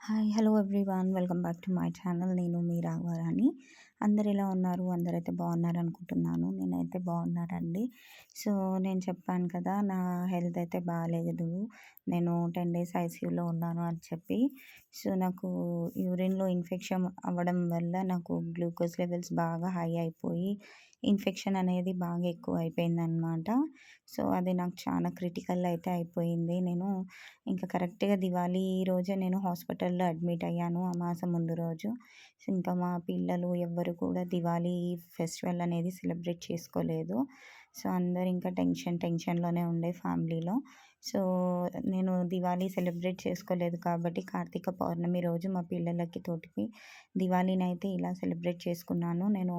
Hi hello everyone welcome back to my channel నేను మీ రాఘవరాణి అందరు ఎలా ఉన్నారు అందరైతే బాగున్నారు అనుకుంటున్నాను నేనైతే బాగున్నారండి సో నేను చెప్పాను కదా నా హెల్త్ అయితే బాగాలేదు. నేను టెన్ డేస్ ఐసీయూలో ఉన్నాను అని చెప్పి. సో నాకు యూరిన్లో ఇన్ఫెక్షన్ అవ్వడం వల్ల నాకు గ్లూకోజ్ లెవెల్స్ బాగా హై అయిపోయి ఇన్ఫెక్షన్ అనేది బాగా ఎక్కువ అయిపోయిందనమాట సో అది నాకు చాలా క్రిటికల్ అయితే అయిపోయింది. నేను ఇంకా కరెక్ట్గా దివాళీ రోజే నేను హాస్పిటల్లో అడ్మిట్ అయ్యాను ఆ మాసం ముందు రోజు. ఇంకా మా పిల్లలు ఎవరు కూడా దివాళీ ఫెస్టివల్ అనేది సెలబ్రేట్ చేసుకోలేదు. సో అందరు ఇంకా టెన్షన్ టెన్షన్లోనే ఉండే ఫ్యామిలీలో. సో నేను దివాళీ సెలబ్రేట్ చేసుకోలేదు కాబట్టి కార్తీక పౌర్ణమి రోజు మా పిల్లలకి తోటికి దివాళీని అయితే ఇలా సెలబ్రేట్ చేసుకున్నాను. నేను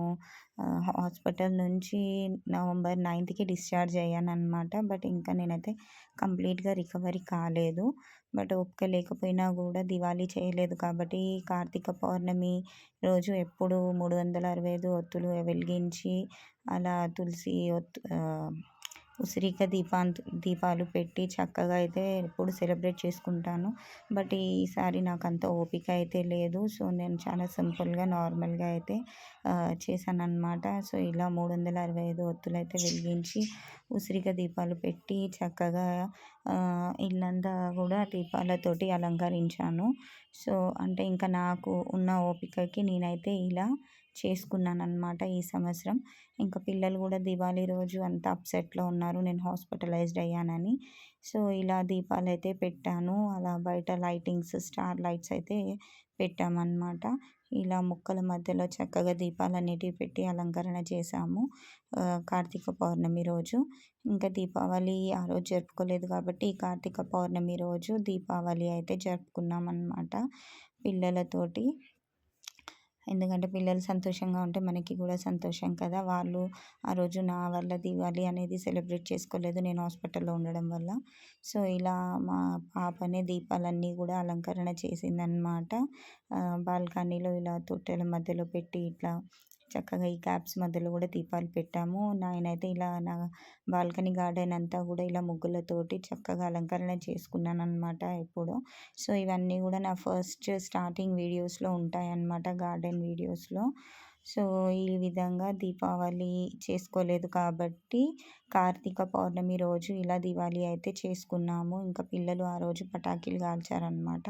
హాస్పిటల్ నుంచి నవంబర్ నైన్త్కి డిశ్చార్జ్ అయ్యాను అనమాట బట్ ఇంకా నేనైతే కంప్లీట్గా రికవరీ కాలేదు. బట్ ఓపిక లేకపోయినా కూడా దివాళీ చేయలేదు కాబట్టి కార్తీక పౌర్ణమి రోజు ఎప్పుడు మూడు వందల అరవై ఐదు ఒత్తులు వెలిగించి అలా తులసి ఒత్తు ఉసిరిక దీపాంత్ దీపాలు పెట్టి చక్కగా అయితే ఎప్పుడు సెలబ్రేట్ చేసుకుంటాను. బట్ ఈసారి నాకు అంత ఓపిక అయితే లేదు. సో నేను చాలా సింపుల్గా నార్మల్గా అయితే చేశాను అనమాట సో ఇలా మూడు వందల అరవై ఐదు ఒత్తులు అయితే వెలిగించి ఉసిరిక దీపాలు పెట్టి చక్కగా ఇల్లంతా కూడా దీపాలతోటి అలంకరించాను. సో అంటే ఇంకా నాకు ఉన్న ఓపికకి నేనైతే ఇలా చేసుకున్నాను అనమాట ఈ సంవత్సరం. ఇంకా పిల్లలు కూడా దివాళీ రోజు అంత అప్సెట్లో ఉన్నారు. నేను హాస్పిటలైజ్డ్ అయ్యానని. సో ఇలా దీపాలు అయితే పెట్టాను. అలా బయట లైటింగ్స్ స్టార్ లైట్స్ అయితే పెట్టామన్నమాట. ఇలా మొక్కల మధ్యలో చక్కగా దీపాలు అనేటివి పెట్టి అలంకరణ చేసాము కార్తీక పౌర్ణమి రోజు. ఇంకా దీపావళి ఆ రోజు జరుపుకోలేదు కాబట్టి ఈ కార్తీక పౌర్ణమి రోజు దీపావళి అయితే జరుపుకున్నాం అన్నమాట పిల్లలతోటి. ఎందుకంటే పిల్లలు సంతోషంగా ఉంటే మనకి కూడా సంతోషం కదా. వాళ్ళు ఆ రోజు నా వల్ల దివాళీ అనేది సెలబ్రేట్ చేసుకోలేదు. నేను హాస్పిటల్లో ఉండడం వల్ల. సో ఇలా మా పాపనే దీపాలన్నీ కూడా అలంకరణ చేసిందనమాట బాల్కనీలో ఇలా తొట్టెల మధ్యలో పెట్టి ఇట్లా చక్కగా ఈ క్యాప్స్ మధ్యలో కూడా దీపాలు పెట్టాము. నేనైతే ఇలా నా బాల్కనీ గార్డెన్ అంతా కూడా ఇలా ముగ్గులతోటి చక్కగా అలంకరణ చేసుకున్నాను అనమాట ఎప్పుడు. సో ఇవన్నీ కూడా నా ఫస్ట్ స్టార్టింగ్ వీడియోస్లో ఉంటాయన్నమాట గార్డెన్ వీడియోస్లో. సో ఈ విధంగా దీపావళి చేసుకోలేదు కాబట్టి కార్తీక పౌర్ణమి రోజు ఇలా దివాళీ అయితే చేసుకున్నాము. ఇంకా పిల్లలు ఆ రోజు పటాకీలు కాల్చారనమాట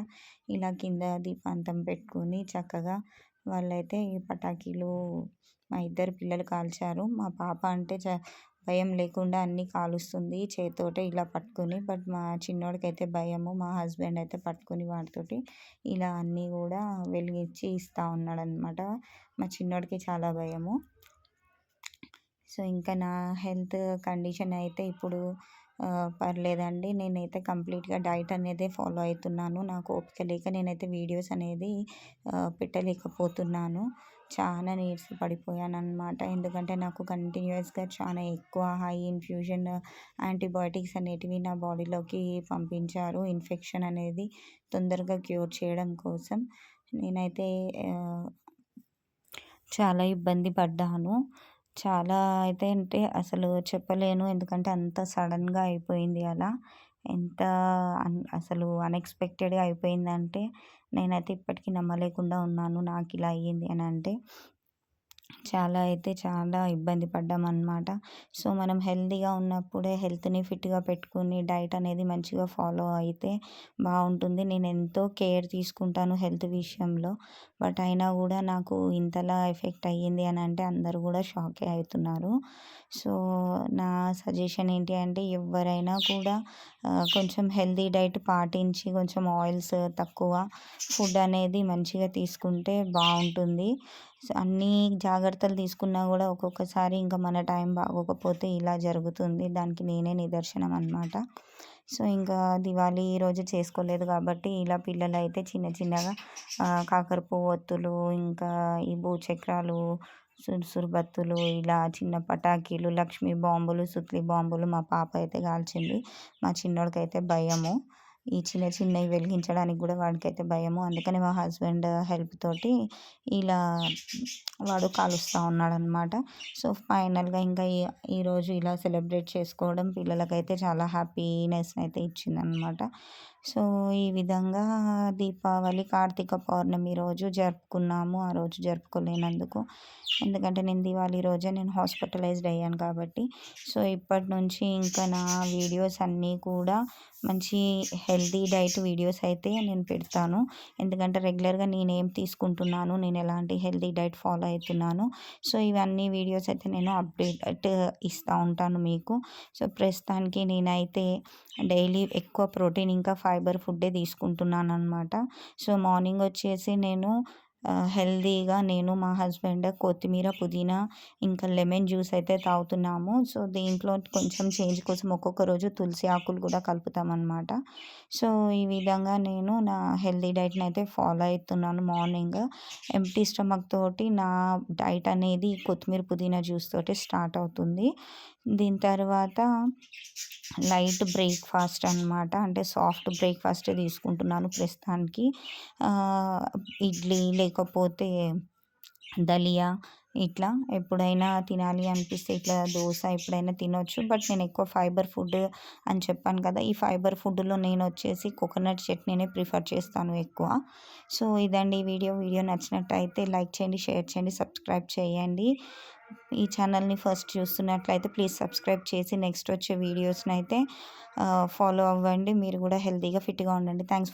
ఇలా కింద దీపాంతం పెట్టుకుని చక్కగా వాళ్ళైతే ఈ పటాకీలు మా ఇద్దరు పిల్లలు కాల్చారు. మా పాప అంటే చ భయం లేకుండా అన్నీ కాలుస్తుంది చేతితోటే ఇలా పట్టుకుని బట్ మా చిన్నోడికి అయితే భయము మా హస్బెండ్ అయితే పట్టుకుని వాటితోటి ఇలా అన్నీ కూడా వెలిగించి ఇస్తూ ఉన్నాడు అనమాట మా చిన్నోడికి చాలా భయము. సో ఇంకా నా హెల్త్ కండిషన్ అయితే ఇప్పుడు పర్లేదండి. నేనైతే కంప్లీట్గా డైట్ అనేది ఫాలో అవుతున్నాను. నాకు ఓపిక లేక నేనైతే వీడియోస్ అనేది పెట్టలేకపోతున్నాను. చాలా నీరస పడిపోయాను అనమాట ఎందుకంటే నాకు కంటిన్యూస్గా చాలా ఎక్కువ హై ఇన్ఫ్యూజన్ యాంటీబయాటిక్స్ అనేటివి నా బాడీలోకి పంపించారు. ఇన్ఫెక్షన్ అనేది తొందరగా క్యూర్ చేయడం కోసం నేనైతే చాలా ఇబ్బంది పడ్డాను. చాలా అయితే అంటే అసలు చెప్పలేను. ఎందుకంటే అంత సడన్గా అయిపోయింది అలా. ఎంత అసలు అన్ఎక్స్పెక్టెడ్గా అయిపోయిందంటే నేనైతే ఇప్పటికీ నమ్మలేకుండా ఉన్నాను. నాకు ఇలా అయ్యింది అని అంటే చాలా అయితే చాలా ఇబ్బంది పడ్డామన్నమాట. సో మనం హెల్తీగా ఉన్నప్పుడే హెల్త్ని ఫిట్గా పెట్టుకుని డైట్ అనేది మంచిగా ఫాలో అయితే బాగుంటుంది. నేను ఎంతో కేర్ తీసుకుంటాను హెల్త్ విషయంలో. బట్ అయినా కూడా నాకు ఇంతలా ఎఫెక్ట్ అయ్యింది అని అంటే అందరూ కూడా షాకే అవుతున్నారు. సో నా సజెషన్ ఏంటి అంటే ఎవరైనా కూడా కొంచెం హెల్తీ డైట్ పాటించి కొంచెం ఆయిల్స్ తక్కువ ఫుడ్ అనేది మంచిగా తీసుకుంటే బాగుంటుంది. అన్నీ జాగ్రత్తలు తీసుకున్నా కూడా ఒక్కొక్కసారి ఇంకా మన టైం బాగోకపోతే ఇలా జరుగుతుంది. దానికి నేనే నిదర్శనం అనమాట సో ఇంకా దివాళీ ఈరోజు చేసుకోలేదు కాబట్టి ఇలా పిల్లలు అయితే చిన్న చిన్నగా కాకర ఒత్తులు ఇంకా ఈ భూచక్రాలు సురుసురుబత్తులు ఇలా చిన్న పటాకీలు లక్ష్మీ బాంబులు సుత్లి బాంబులు మా పాప అయితే కాల్చింది. మా చిన్నోడికైతే భయము. ఈ చిన్న చిన్నవి వెలిగించడానికి కూడా వాడికైతే భయము. అందుకని మా హస్బెండ్ హెల్ప్ తోటి ఇలా వాడు కాలుస్తూ ఉన్నాడనమాట సో ఫైనల్గా ఇంకా ఈరోజు ఇలా సెలబ్రేట్ చేసుకోవడం పిల్లలకైతే చాలా హ్యాపీనెస్ అయితే ఇచ్చిందనమాట సో ఈ విధంగా దీపావళి కార్తీక పౌర్ణమి రోజు జరుపుకున్నాము. ఆ రోజు జరుపుకోలేనందుకు. ఎందుకంటే నేను దివాళీ రోజే నేను హాస్పిటలైజ్డ్ అయ్యాను కాబట్టి. సో ఇప్పటి నుంచి ఇంకా నా వీడియోస్ అన్నీ కూడా మంచి హెల్తీ డైట్ వీడియోస్ అయితే నేను పెడతాను. ఎందుకంటే రెగ్యులర్గా నేను ఏం తీసుకుంటున్నాను నేను ఎలాంటి హెల్తీ డైట్ ఫాలో అవుతున్నాను. సో ఇవన్నీ వీడియోస్ అయితే నేను అప్డేట్ ఇస్తూ ఉంటాను మీకు. సో ప్రస్తుతానికి నేనైతే డైలీ ఎక్కువ ప్రోటీన్ ఇంకా ఫైవ్ ఫైబర్ ఫుడ్డే తీసుకుంటున్నాను అనమాట సో మార్నింగ్ వచ్చేసి నేను హెల్దీగా నేను మా హస్బెండ్ కొత్తిమీర పుదీనా ఇంకా లెమన్ జ్యూస్ అయితే తాగుతున్నాము. సో దీంట్లో కొంచెం చేంజ్ కోసం ఒక్కొక్క రోజు తులసి ఆకులు కూడా కలుపుతామన్నమాట. సో ఈ విధంగా నేను నా హెల్దీ డైట్ని అయితే ఫాలో అవుతున్నాను మార్నింగ్. ఎంటీ స్టమక్ తోటి నా డైట్ అనేది కొత్తిమీర పుదీనా జ్యూస్ తోటి స్టార్ట్ అవుతుంది. దీని తర్వాత లైట్ బ్రేక్ఫాస్ట్ అనమాట అంటే సాఫ్ట్ బ్రేక్ఫాస్టే తీసుకుంటున్నాను ప్రస్తుతానికి. ఇడ్లీ లేకపోతే దలియా ఇట్లా ఎప్పుడైనా తినాలి అనిపిస్తే ఇట్లా దోశ ఎప్పుడైనా తినొచ్చు. బట్ నేను ఎక్కువ ఫైబర్ ఫుడ్ అని చెప్పాను కదా ఈ ఫైబర్ ఫుడ్లో నేను వచ్చేసి కోకోనట్ చట్నీనే ప్రిఫర్ చేస్తాను ఎక్కువ. సో ఇదండి ఈ వీడియో. వీడియో నచ్చినట్టయితే లైక్ చేయండి షేర్ చేయండి సబ్స్క్రైబ్ చేయండి. ఈ ఛానల్ని ఫస్ట్ చూస్తున్నట్లయితే ప్లీజ్ సబ్స్క్రైబ్ చేసి నెక్స్ట్ వచ్చే వీడియోస్ని అయితే ఫాలో అవ్వండి. మీరు కూడా హెల్తీగా ఫిట్గా ఉండండి. థ్యాంక్స్